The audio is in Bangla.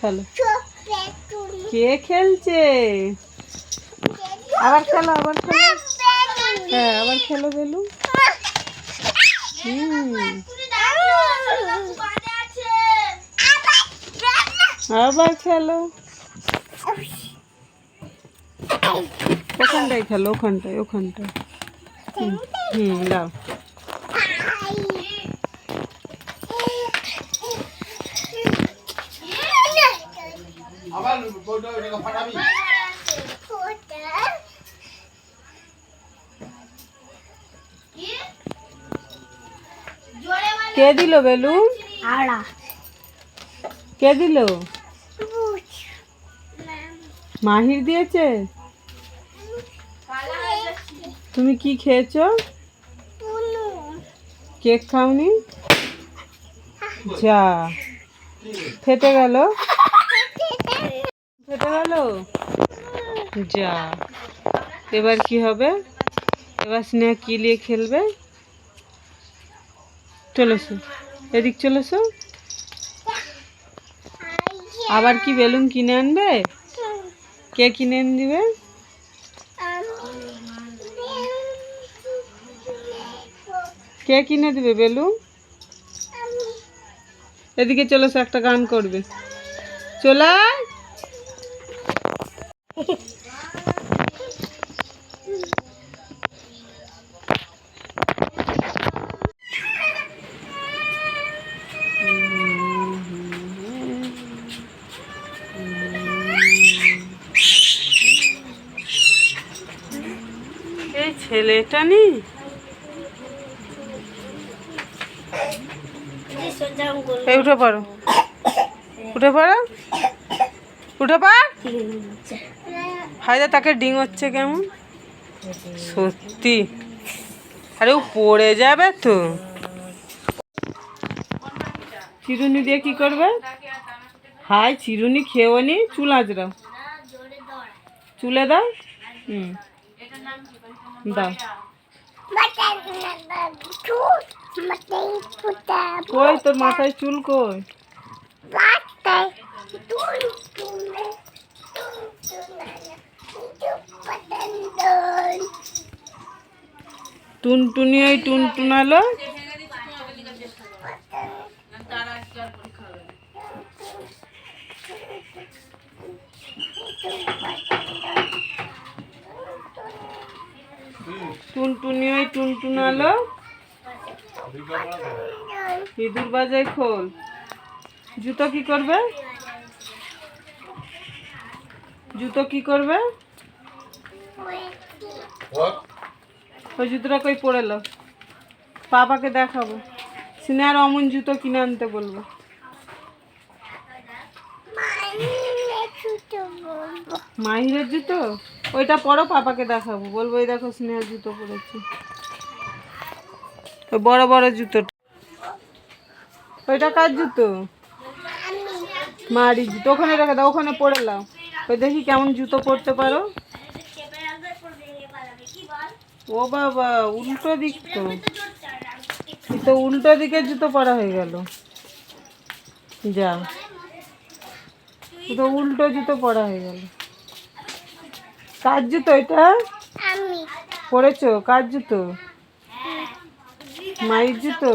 খেলো। কে খেলছে? আবার খেলো আবার খেলো। হ্যাঁ আবার খেলো বেলু। হুম। আবার খেলো। ওখানটায় খেলো ওখানটায় ওখানটায়। হুম হুম দাও। কে দিল বেলু? কে দিল? মাহির দিয়েছে? তুমি কি খেয়েছো? কেক খাওনি? যা। ফেটে গেল। ফেটে গেল যা। এবার কি হবে? এবার স্নেহা কি নিয়ে খেলবে? চলেছো এদিক চলেছো আবার কি বেলুন কিনে আনবে? কে কিনে এনে দিবে কে কিনে দিবে বেলুন? এদিকে চলেছো একটা গান করবে। চলা এই ছেলেটা নি? উঠে পড়ো। উঠে পড়ো। উঠে পড় হায়দা তাকে ডিং হচ্ছে কেমন? সত্যি। আরে ও পড়ে যাবে তো। চিরুনি দিয়ে কি করবে? হাই চিরুনি খেয়েও নি চুল আজরাও চুলে দাও। হুম। দাও। কই তোর মাথায় চুল কই? টুনটুনি ওই টুনটুনালো। টুনটুনি ওই টুনটুনালো। ইঁদুর বাজায় খোল। জুতো কি করবে? জুতো কি করবে? ওই জুতোটা কই পড়েলো পাপাকে দেখাবো। সিনার অমন জুতো কিনে আনতে বলব। মাহিরের জুতো? ওইটা পরো, পাপাকে দেখাবো। বলব, এই দেখো স্নেহার জুতো পরেছি। ওই বড় বড় জুতো ওইটা কার জুতো? মারি জুতো। ওখানে রেখে দাও, ওখানে পরে নাও ওই দেখি কেমন জুতো পরতে পারো। ও বাবা উল্টো দিক তো। তো উল্টো দিকে জুতো পরা হয়ে গেল। যা। তো উল্টো জুতো পরা হয়ে গেল। কার জুতো এটা? পরেছো? কার জুতো? মায়ের জুতো?